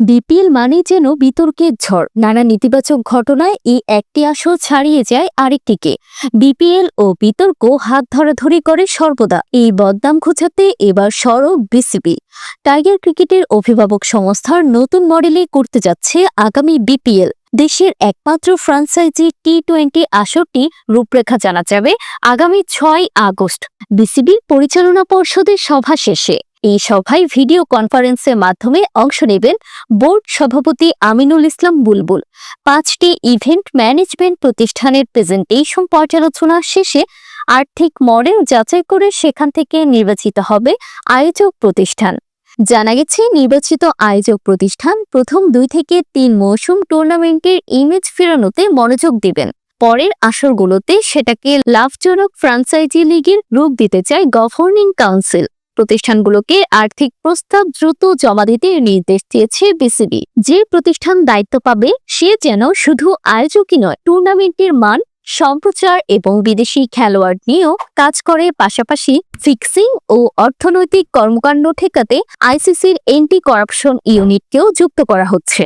BPL মানে যেন বিতর্কের ঝড়। নানা নেতিবাচক ঘটনায় এই একটি আসর ছাড়িয়ে যায় আরেকটিকে। বিপিএল ও বিতর্ক হাত ধরাধরি করে সর্বদা। এই বদনাম ঘোচাতে এবার সরব বিসিবি। টাইগার ক্রিকেটের অভিভাবক সংস্থার নতুন মডেলে করতে যাচ্ছে আগামী বিপিএল। দেশের একমাত্র ফ্রান্সাইজি টি টোয়েন্টি আসরটি রূপরেখা জানা যাবে আগামী ছয় আগস্ট। বিসিবির পরিচালনা পর্ষদের সভা শেষে। এই সভায় ভিডিও কনফারেন্সের মাধ্যমে অংশ নেবেন বোর্ড সভাপতি আমিনুল ইসলাম বুলবুল। পাঁচটি ইভেন্ট ম্যানেজমেন্ট প্রতিষ্ঠানের প্রেজেন্টেশন পর্যালোচনা শেষে আর্থিক মডেল যাচাই করে সেখান থেকে নির্বাচিত হবে আয়োজক প্রতিষ্ঠান। জানা গেছে, নির্বাচিত আয়োজক প্রতিষ্ঠান প্রথম দুই থেকে তিন মৌসুম টুর্নামেন্টের ইমেজ ফেরানোতে মনোযোগ দিবেন। পরের আসরগুলোতে সেটাকে লাভজনক ফ্রাঞ্চাইজি লিগের রূপ দিতে চায় গভর্নিং কাউন্সিল। প্রতিষ্ঠানগুলোকে আর্থিক প্রস্তাব দ্রুত জমা দিতে নির্দেশ দিয়েছে বিসিবি। যে প্রতিষ্ঠান দায়িত্ব পাবে, সে যেন শুধু আয়োজকই নয়, টুর্নামেন্টের মান, সম্প্রচার এবং বিদেশি খেলোয়াড় নিয়েও কাজ করে। পাশাপাশি ফিক্সিং ও অর্থনৈতিক কর্মকাণ্ড ঠেকাতে আইসিসির এন্টি করাপশন ইউনিটকেও যুক্ত করা হচ্ছে।